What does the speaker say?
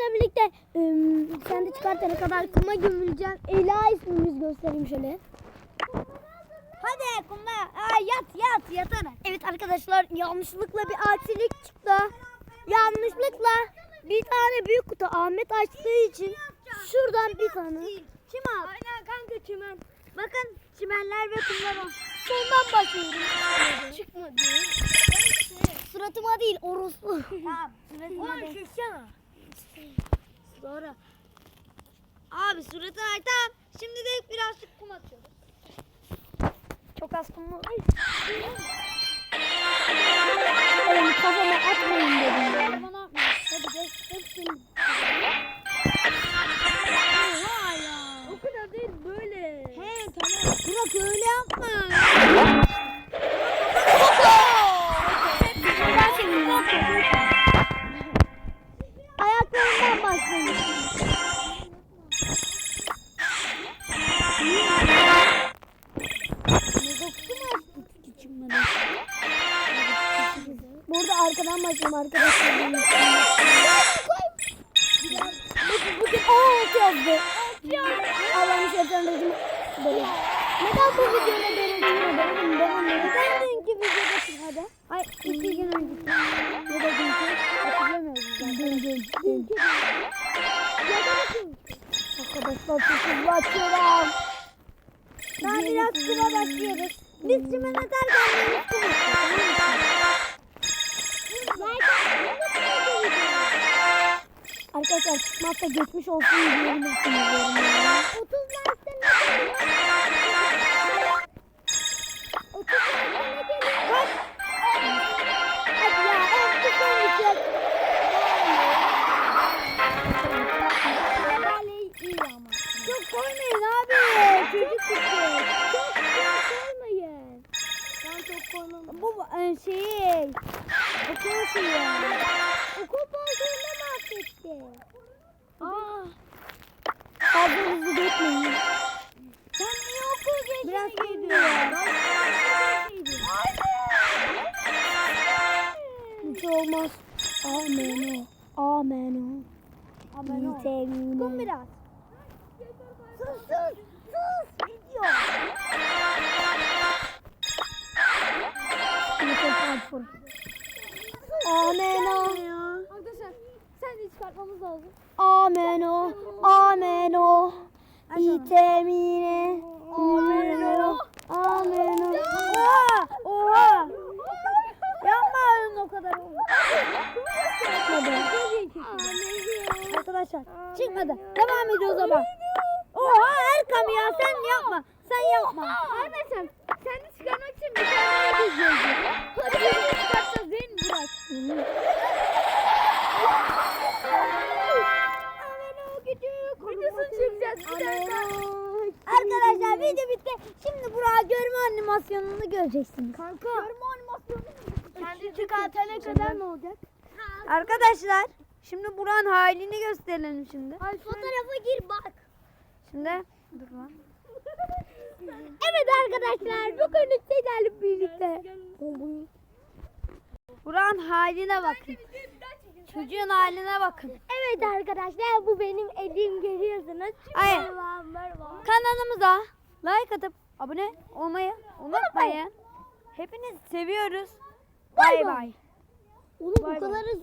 sizle birlikte ım, sen de çıkartana kadar kuma gömüleceğim. Ela ismimiz göstereyim şöyle. Hadi kumda. Aa, yat yat yatana. Evet arkadaşlar yanlışlıkla bir aksilik çıktı. Yanlışlıkla bir tane büyük kutu Ahmet açtığı için şuradan bir tane. Kim al? Aynen kanka çimen. Bakın çimenler ve kumlar o. Sondan başlıyorum. Çıkmadı. Suratıma değil orospu. Tamam. Ulan şişsene. Sonra. Abi suratı ay tamam. Şimdi de birazcık kum atıyoruz. Çok az kum var. Oğlum kafama atmayın dedim. Bana atma. Hadi. Hepsini. Burada arkadan başlayayım arkadaşlar. Bugün, bugün o yazdı. Allah'ın şeytanı rejim. Böyle. Neden bu videoda denediğini benim benim neden dünkü videodasın hadi. Ay iki gün önce. Dün dün. Arkadaşlar hızlı açıyorum. Daha biraz kuma başlıyoruz. Biz benim kum atıyor. Arkadaşlar maçta geçmiş olsun diyebilirsiniz yorumlara. 30 şey. Okul şeyi. Okul balkonunu mahvetti. Aa. Fazla hızlı geçmeyin. Sen niye okul Biraz gidiyorsun? gidiyor. Hiç olmaz. Amen o. Amen o. Aman o. Kum biraz. Sus sus sus. Video. Amen o. Arkadaşlar sen de çıkartmamız lazım. Amen o. Amen o. Vitamine. Amen o. Amen o. Oha! Oha! Yapma öyle o kadar. Çıkmadı. Arkadaşlar çıkmadı. Devam ediyoruz ama. Oha Erkam ya sen yapma. Sen yapma. Arkadaşlar sen de çıkarmak için bir tane daha izleyeceğiz. Hadi de çıkartacağız değil mi Burak? Videosunu çekeceğiz bir tane Arkadaşlar video bitti. Şimdi Burak'a görme animasyonunu göreceksiniz. Kanka. Görme animasyonu. Kendi çıkartana kadar ne olacak? Arkadaşlar şimdi Burak'ın halini gösterelim şimdi. Fotoğrafa gir bak. Şimdi dur lan. Evet arkadaşlar bugün sizlerle birlikte. Burak'ın haline bakın. Çocuğun haline bakın. Evet arkadaşlar bu benim elim görüyorsunuz. Hayır. Kanalımıza like atıp abone olmayı unutmayın. Hepinizi seviyoruz. Bay bay. Oğlum bu kadar hızlı